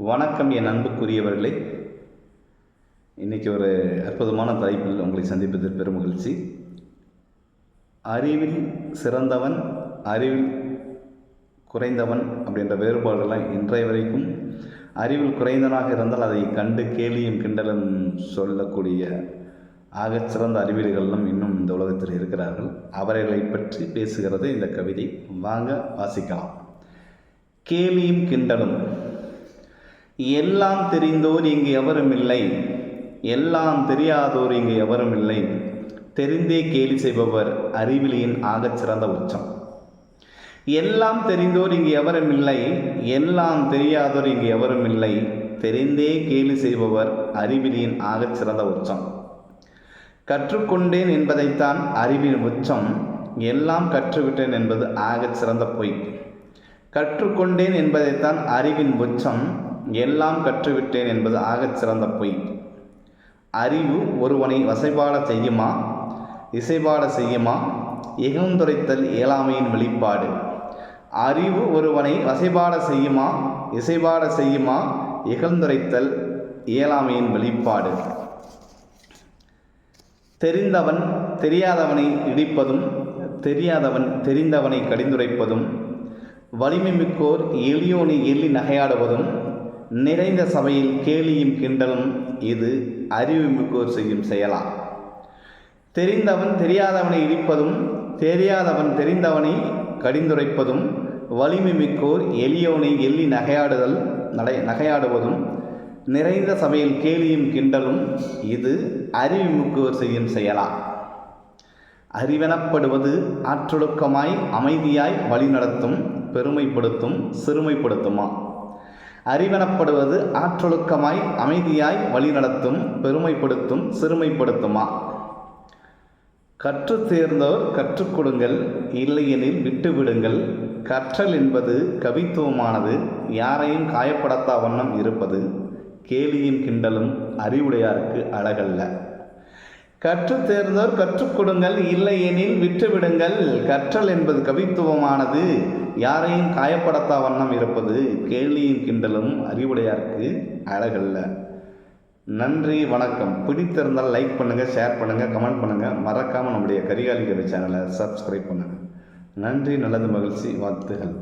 வணக்கம் என் அன்புக்குரியவர்களே. இன்றைக்கி ஒரு அற்புதமான தலைப்பில் உங்களை சந்திப்பதில் பெரும் மகிழ்ச்சி. அறிவில் சிறந்தவன் அறிவில் குறைந்தவன் அப்படின்ற வேறுபாடுலாம் இன்றைய வரைக்கும் அறிவில் குறைந்தனாக இருந்தால் அதை கண்டு கேலியும் கிண்டலும் சொல்லக்கூடிய ஆகச் சிறந்த அறிவியல்களும் இன்னும் இந்த உலகத்தில் இருக்கிறார்கள். அவர்களை பற்றி பேசுகிறது இந்த கவிதை. வாங்க வாசிக்கலாம். கேலியும் கிண்டலும். எல்லாம் தெரிந்தோர் இங்கு எவரும் இல்லை. எல்லாம் தெரியாதோர் இங்கு எவரும் இல்லை. தெரிந்தே கேலி செய்பவர் அறிவிலியின் ஆகச் சிறந்த உச்சம். எல்லாம் தெரிந்தோர் இங்கு எவரும் இல்லை. எல்லாம் தெரியாதோர் இங்கு எவரும் இல்லை. தெரிந்தே கேலி செய்பவர் அறிவிலியின் ஆகச் சிறந்த உச்சம். கற்றுக்கொண்டேன் என்பதைத்தான் அறிவின் உச்சம். எல்லாம் கற்றுவிட்டேன் என்பது ஆகச் சிறந்த பொய். கற்றுக்கொண்டேன் என்பதைத்தான் அறிவின் உச்சம். எல்லாம் கற்றுவிட்டேன் என்பது ஆகச் சிறந்த பொய். அறிவு ஒருவனை வசைபாட செய்யுமா? இசைபாட செய்யுமா? இகந்துரைத்தல் இயலாமையின் வெளிப்பாடு. அறிவு ஒருவனை வசைபாட செய்யுமா? இசைபாட செய்யுமா? இகழ்ந்துரைத்தல் இயலாமையின் வெளிப்பாடு. தெரிந்தவன் தெரியாதவனை இடிப்பதும் தெரியாதவன் தெரிந்தவனை கடிந்துரைப்பதும் வலிமை மிக்கோர் எளியோனை எள்ளி நகையாடுவதும் நிறைந்த சபையில் கேலியும் கிண்டலும் இது அறிவுமிக்கோர் செய்யும் செயலா. தெரிந்தவன் தெரியாதவனை இடிப்பதும் தெரியாதவன் தெரிந்தவனை கடிந்துரைப்பதும் வலிமை மிக்கோர் எள்ளி நகையாடுதல் நடை நகையாடுவதும் நிறைந்த சபையில் கேலியும் கிண்டலும் இது அறிவுமிக்கோர் செய்யும் செயலா. அறிவெனப்படுவது ஆற்றொழுக்கமாய் அமைதியாய் வழிநடத்தும் பெருமைப்படுத்தும் சிறுமைப்படுத்துமா. அறிவெனப்படுவது ஆற்றொழுக்கமாய் அமைதியாய் வழிநடத்தும் பெருமைப்படுத்தும் சிறுமைப்படுத்துமா? கற்று தேர்ந்தோர் கற்றுக் கொடுங்கள் இல்லையெனில் விட்டுவிடுங்கள். கற்றல் என்பது கவித்துவமானது யாரையும் காயப்படுத்தா வண்ணம் இருப்பது கேலியின் கிண்டலும் அறிவுடையாருக்கு அழகல்ல. கற்று தேர்ந்தோர் கற்றுக் கொடுங்கள் இல்லையெனில் விட்டுவிடுங்கள். கற்றல் என்பது கவித்துவமானது யாரையும் காயப்படுத்தா வண்ணம் இருப்பது கேள்வியின் கிண்டலும் அறிவுடையாருக்கு அழகல்ல. நன்றி வணக்கம். பிடித்திருந்தால் லைக் பண்ணுங்கள் ஷேர் பண்ணுங்கள் கமெண்ட் பண்ணுங்கள் மறக்காமல் நம்முடைய கரிகாலி சேனலை சப்ஸ்கிரைப் பண்ணுங்கள் நன்றி நல்லது மகிழ்ச்சி வாழ்த்துகள்.